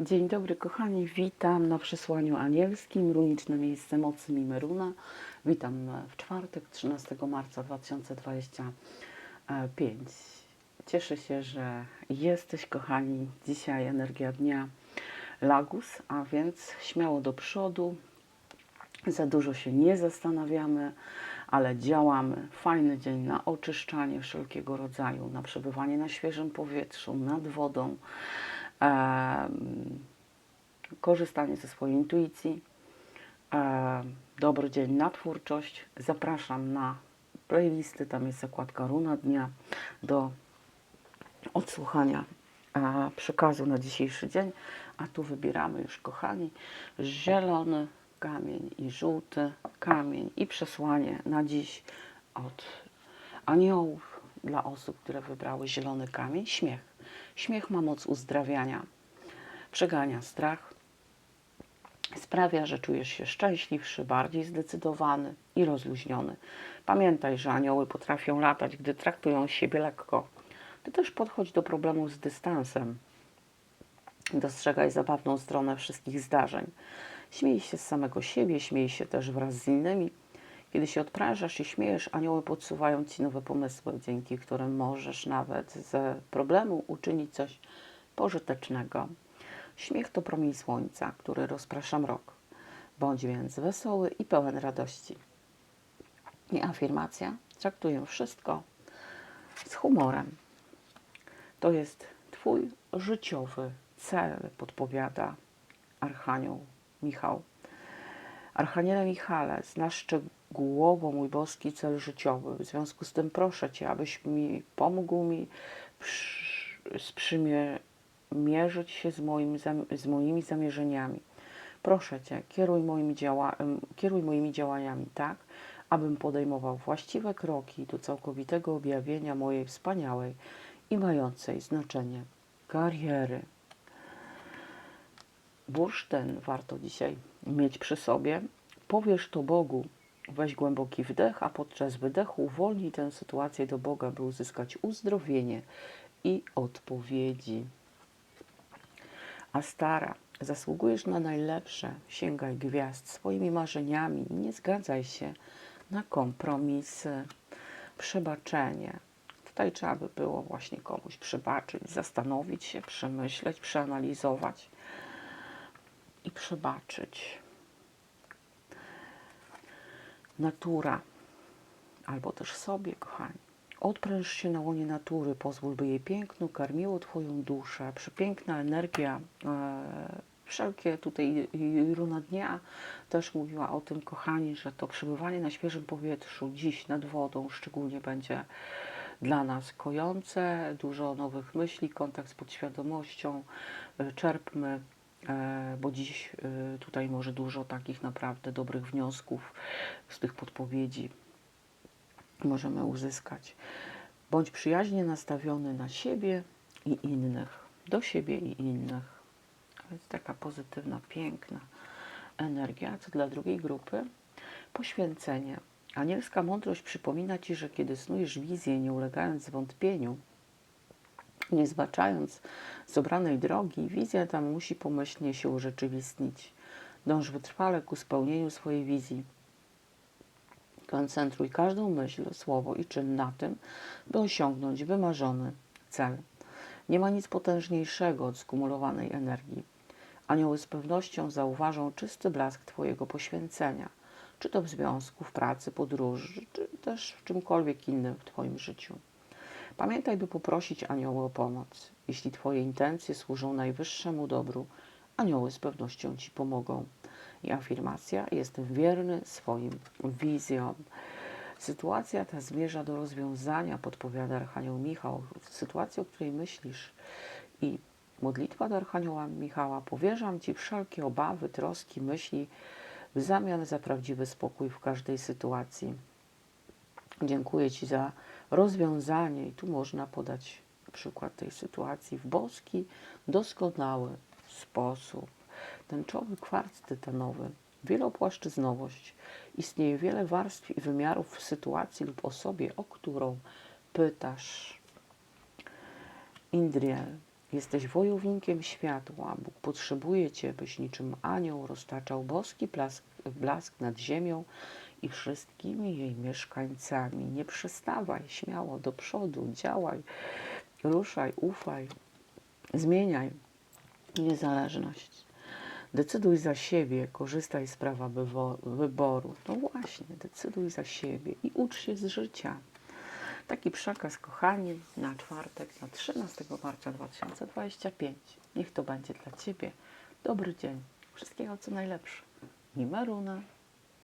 Dzień dobry kochani, witam na przesłaniu anielskim, runiczne miejsce mocy Mimeruna. Witam w czwartek, 13 marca 2025. Cieszę się, że jesteś kochani. Dzisiaj energia dnia Lagus, a więc śmiało do przodu. Za dużo się nie zastanawiamy, ale działamy. Fajny dzień na oczyszczanie wszelkiego rodzaju, na przebywanie na świeżym powietrzu, nad wodą korzystanie ze swojej intuicji, dobry dzień na twórczość. Zapraszam na playlisty, tam jest zakładka Runa Dnia do odsłuchania przekazu na dzisiejszy dzień. A tu wybieramy już, kochani, zielony kamień i żółty kamień i przesłanie na dziś od aniołów dla osób, które wybrały zielony kamień. Śmiech. Śmiech ma moc uzdrawiania, przegania strach, sprawia, że czujesz się szczęśliwszy, bardziej zdecydowany i rozluźniony. Pamiętaj, że anioły potrafią latać, gdy traktują siebie lekko. Ty też podchodź do problemów z dystansem. Dostrzegaj zabawną stronę wszystkich zdarzeń. Śmiej się z samego siebie, śmiej się też wraz z innymi. Kiedy się odprężasz i śmiejesz, anioły podsuwają Ci nowe pomysły, dzięki którym możesz nawet ze problemu uczynić coś pożytecznego. Śmiech to promień słońca, który rozprasza mrok. Bądź więc wesoły i pełen radości. I afirmacja. Traktuję wszystko z humorem. To jest Twój życiowy cel, podpowiada Archanioł Michał. Archaniele Michale, znasz szczegółowo mój boski cel życiowy. W związku z tym proszę Cię, abyś mi pomógł mi przy, sprzymierzyć się z, moim, z moimi zamierzeniami. Proszę Cię, kieruj moimi, działa, kieruj moimi działaniami tak, abym podejmował właściwe kroki do całkowitego objawienia mojej wspaniałej i mającej znaczenie kariery. Bursztyn warto dzisiaj mieć przy sobie. Powiesz to Bogu. Weź głęboki wdech, a podczas wydechu uwolnij tę sytuację do Boga, by uzyskać uzdrowienie i odpowiedzi. A stara, zasługujesz na najlepsze. Sięgaj gwiazd swoimi marzeniami. Nie zgadzaj się na kompromisy. Przebaczenie. Tutaj trzeba by było właśnie komuś przebaczyć, zastanowić się, przemyśleć, przeanalizować i przebaczyć. Natura, albo też sobie, kochani. Odpręż się na łonie natury, pozwól, by jej piękno karmiło Twoją duszę. Przepiękna energia, e, wszelkie tutaj runa dnia też mówiła o tym, kochani, że to przebywanie na świeżym powietrzu, dziś nad wodą szczególnie będzie dla nas kojące, dużo nowych myśli, kontakt z podświadomością, e, czerpmy, bo dziś e, tutaj może dużo takich naprawdę dobrych wniosków z tych podpowiedzi możemy uzyskać. Bądź przyjaźnie nastawiony na siebie i innych, do siebie i innych. Jest taka pozytywna, piękna energia. Co dla drugiej grupy? Poświęcenie. Anielska mądrość przypomina Ci, że kiedy snujesz wizję, nie ulegając zwątpieniu, nie zbaczając z obranej drogi, wizja ta musi pomyślnie się urzeczywistnić. Dąż wytrwale ku spełnieniu swojej wizji. Koncentruj każdą myśl, słowo i czyn na tym, by osiągnąć wymarzony cel. Nie ma nic potężniejszego od skumulowanej energii. Anioły z pewnością zauważą czysty blask Twojego poświęcenia, czy to w związku, w pracy, podróży, czy też w czymkolwiek innym w Twoim życiu. Pamiętaj, by poprosić anioły o pomoc. Jeśli Twoje intencje służą najwyższemu dobru, anioły z pewnością Ci pomogą. I afirmacja: Jestem wierny swoim wizjom. Sytuacja ta zmierza do rozwiązania, podpowiada Archanioł Michał. Sytuacja, o której myślisz. I modlitwa do Archanioła Michała: Powierzam Ci wszelkie obawy, troski, myśli w zamian za prawdziwy spokój w każdej sytuacji. Dziękuję Ci za rozwiązanie, i tu można podać przykład tej sytuacji w boski, doskonały sposób. Tęczowy kwarc tytanowy, wielopłaszczyznowość. Istnieje wiele warstw i wymiarów w sytuacji lub osobie, o którą pytasz. Indriel, Jesteś wojownikiem światła. Bóg potrzebuje Cię, byś niczym anioł roztaczał boski blask, blask nad ziemią i wszystkimi jej mieszkańcami. Nie przestawaj, śmiało do przodu, działaj, ruszaj, ufaj, zmieniaj niezależność. Decyduj za siebie, korzystaj z prawa wyboru. No właśnie, decyduj za siebie i ucz się z życia. Taki przekaz, kochani, na czwartek, na 13 marca 2025. Niech to będzie dla Ciebie dobry dzień. Wszystkiego co najlepsze. Nimaruna.